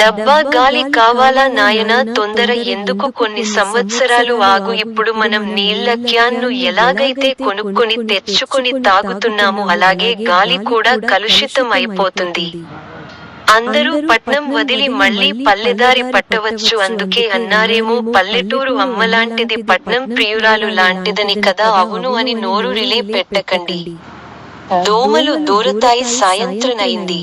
డబ్బా గాలి కావాలా నాయనా? తొందర ఎందుకు కొన్ని సంవత్సరాలు ఆగు? ఇప్పుడు మనం నీళ్ళ క్యాన్ను ఎలాగైతే కొనుక్కొని తెచ్చుకొని తాగుతున్నాము అలాగే గాలి కూడా కలుషితం అయిపోతుంది అందరూ పట్నం వదిలి మళ్ళీ పల్లెదారి పట్టవచ్చు అందుకే అన్నారేమో పల్లెటూరు అమ్మలాంటిది పట్నం ప్రియురాలు లాంటిదని కదా అవును అని నోరు రిలే పెట్టకండి. దోమలు దూరతాయి సాయంత్రనైంది